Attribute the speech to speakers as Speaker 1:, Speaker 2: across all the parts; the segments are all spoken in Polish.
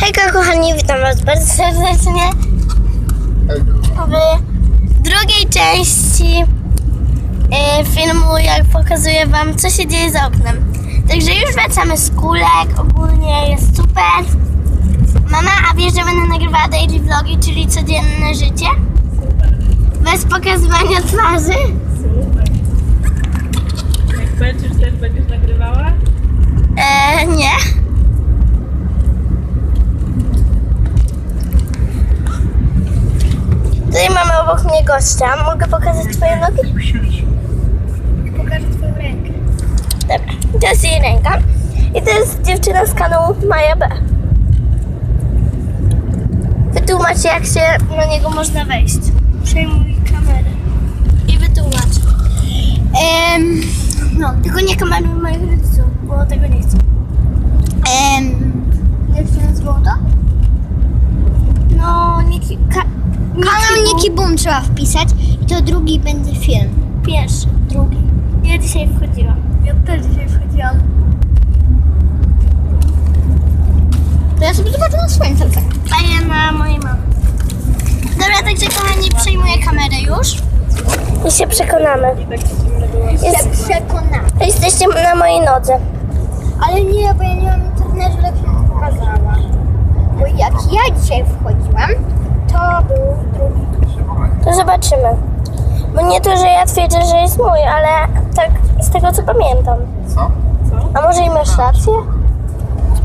Speaker 1: Hejka kochani, witam was bardzo serdecznie w drugiej części e, filmu, jak pokazuję wam, co się dzieje za oknem. Także już wracamy z kulek, ogólnie jest super. Mama, a wiesz, że będę nagrywała daily vlogi, czyli codzienne życie? Bez pokazywania twarzy?
Speaker 2: Jak będziesz, też będziesz nagrywała?
Speaker 1: E, nie. Tutaj mamy obok mnie gościa. Mogę pokazać twoje nogi? Pokażę twoją rękę. Dobra, to jest jej ręka. I to jest dziewczyna z kanału Maja B. Wytłumacz jak się na niego można wejść. Przejmuj kamerę. I wytłumacz. Em, no, tylko nie kameruj moich rodziców, bo tego nie chcę. Em, jak się nazywało to? No, Niki... Ka,
Speaker 3: Kanał Niki Boom trzeba wpisać i to drugi będzie film.
Speaker 1: Pierwszy, drugi. Ja dzisiaj wchodziłam. Ja też dzisiaj wchodziłam.
Speaker 3: To ja sobie zobaczę na swoim telefonie.
Speaker 1: A ja na mojej mamy. Dobra, także kochani, przejmuję kamerę już. I się przekonamy. Jest,
Speaker 3: przekonana.
Speaker 1: jesteście na mojej nodze.
Speaker 3: Ale nie, bo ja nie mam internetu, tak się nie pokazała. Bo jak ja dzisiaj wchodziłam, to był drugi.
Speaker 1: To zobaczymy. Bo nie to, że ja twierdzę, że jest mój, ale tak z tego co pamiętam.
Speaker 4: Co?
Speaker 1: A może i masz rację?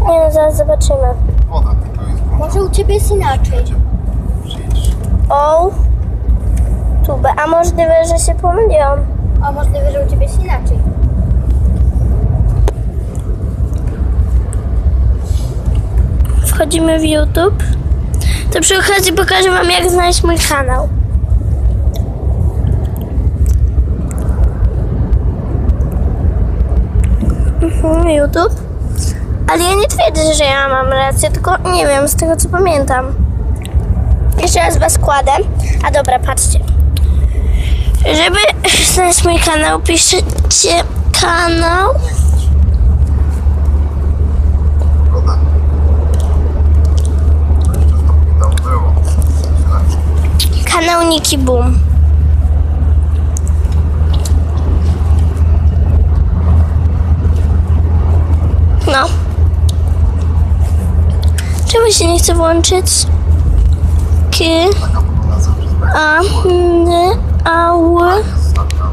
Speaker 1: Nie no, zaraz zobaczymy.
Speaker 4: Woda tylko jest.
Speaker 3: Może u ciebie jest inaczej.
Speaker 4: Przyjdź.
Speaker 1: O, tubę. A możliwe, że się pomyliłam.
Speaker 3: A możliwe, że u ciebie jest inaczej.
Speaker 1: Wchodzimy w YouTube. To przy okazji pokażę wam, jak znaleźć mój kanał. YouTube. Ale ja nie twierdzę, że ja mam rację, tylko nie wiem, z tego co pamiętam. Jeszcze raz was kładę. A dobra, patrzcie. Żeby znaleźć mój kanał, piszecie kanał. Kanał Niki Boom. No. Czemu się nie chce włączyć? K. A, N, A.
Speaker 4: Saka.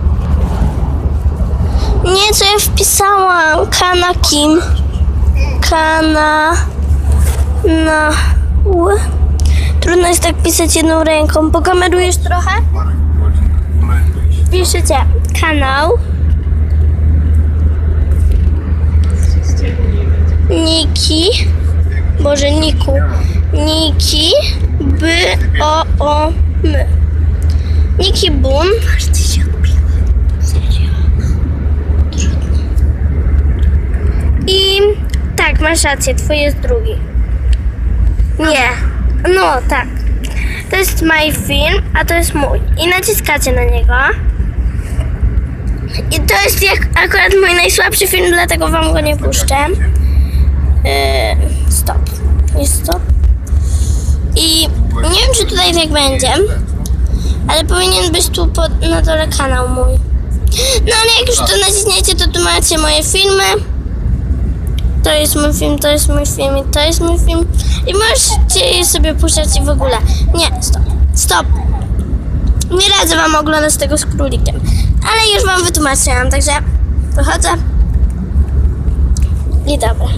Speaker 1: Nie, co ja wpisałam. Kana Kim. Kana. Na. Ł. Trudno jest tak pisać jedną ręką. Pokamerujesz trochę? Piszecie kanał Niki. Boże, Niku. Niki. B. O. O. M. Niki Boom. Serio. I tak, masz rację, twój jest drugi. Nie. No, tak. To jest my film, a to jest mój. I naciskacie na niego. I to jest jak akurat mój najsłabszy film, dlatego wam go nie puszczę. Yy, stop. Jest stop. I nie wiem, czy tutaj tak będzie, ale powinien być tu pod, na dole kanał mój. No ale jak już to naciśniecie, to tu macie moje filmy. To jest mój film, to jest mój film i to jest mój film. I możecie je sobie puszczać i w ogóle. Nie, stop. Stop. Nie radzę wam oglądać tego z królikiem. Ale już wam wytłumaczyłam, także wychodzę. I dobra.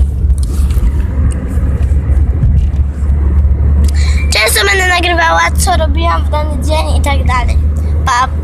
Speaker 1: Często będę nagrywała, co robiłam w dany dzień i tak dalej. Pa!